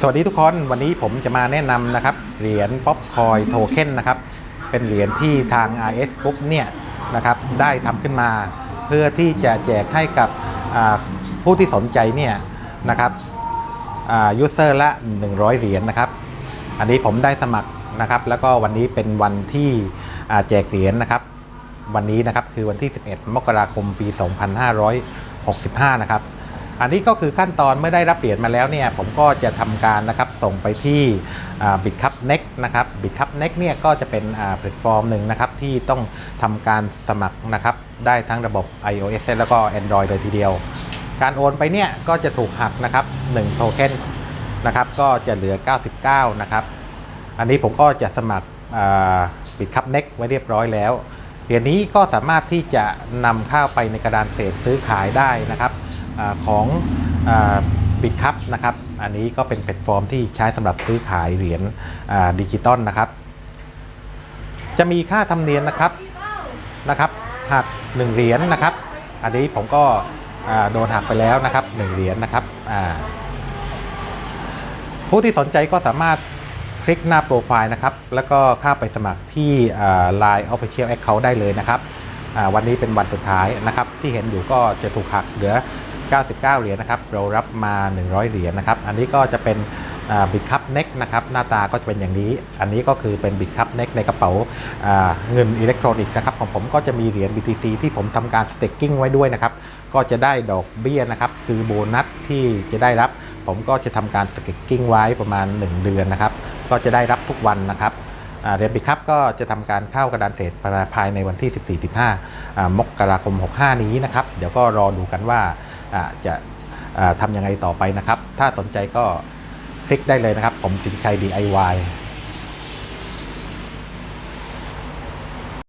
สวัสดีทุกคนวันนี้ผมจะมาแนะนำนะครับเหรียญป๊อปคอยโทเค็นนะครับเป็นเหรียญที่ทาง RS Group เนี่ยนะครับได้ทำขึ้นมา เพื่อที่จะแจกให้กับผู้ที่สนใจเนี่ยนะครับยูเซอร์ละ 100 เหรียญนะครับ อันนี้ผมได้สมัครนะครับ แล้วก็วันนี้เป็นวันที่แจกเหรียญนะครับ วันนี้นะครับคือวันที่ 11 มกราคมปี 2565 นะครับ อันนี้ก็คือขั้นตอนเมื่อได้รับเหรียญมาแล้วเนี่ยผมก็จะทำการนะครับส่งไปที่บิตคัพเน็กนะครับบิตคัพเน็กเนี่ยก็จะเป็นแพลตฟอร์มหนึ่งนะครับที่ต้องทำการสมัครนะครับได้ทั้งระบบ iOS แล้วก็ Android เลยทีเดียว การโอนไปเนี่ยก็จะถูกหักนะครับ1โทเค็นนะครับก็จะเหลือ 99 นะครับ อันนี้ผมก็จะสมัครบิตคัพเน็กไว้เรียบร้อยแล้วเหรียญนี้ก็สามารถที่จะนำเข้าไปในกระดานเศษซื้อขายได้นะครับ ของบิตคัพนะครับ อันนี้ก็เป็นแพลตฟอร์มที่ใช้สำหรับซื้อขายเหรียญดิจิตอลนะครับ จะมีค่าธรรมเนียมนะครับนะครับหัก1เหรียญนะครับ อันนี้ผมก็โดนหักไปแล้วนะครับ1เหรียญนะครับผู้ที่สนใจก็สามารถคลิกหน้าโปรไฟล์นะครับ แล้วก็เข้าไปสมัครที่ Line Official Account ได้เลยนะครับ วันนี้เป็นวันสุดท้ายนะครับ ที่เห็นอยู่ก็จะถูกหักเหลือ 99 เหรียญนะครับ เรารับมา 100 เหรียญนะครับ อันนี้ก็จะเป็นบิตคัพเน็กนะครับ หน้าตาก็จะเป็นอย่างนี้ อันนี้ก็คือเป็นบิตคัพเน็กในกระเป๋าเงินอิเล็กทรอนิกส์นะครับ ของผมก็จะมีเหรียญ BTC ที่ผมทำการสเต็กกิ้งไว้ด้วยนะครับ ก็จะได้ดอกเบี้ยนะครับ คือโบนัสที่จะได้รับ ผมก็จะทำการสเต็กกิ้งไว้ประมาณ 1 เดือนนะครับ ก็จะได้รับทุกวันนะครับเหรียญบิตคัพก็จะทำการเข้ากระดานเทรดภายในวันที่ 14-15อ่ามกราคม 65 นี้นะครับ เดี๋ยวก็รอดูกันว่า จะทำยังไงต่อไปนะครับ ถ้าสนใจก็คลิกได้เลยนะครับ ผมสินชัย DIY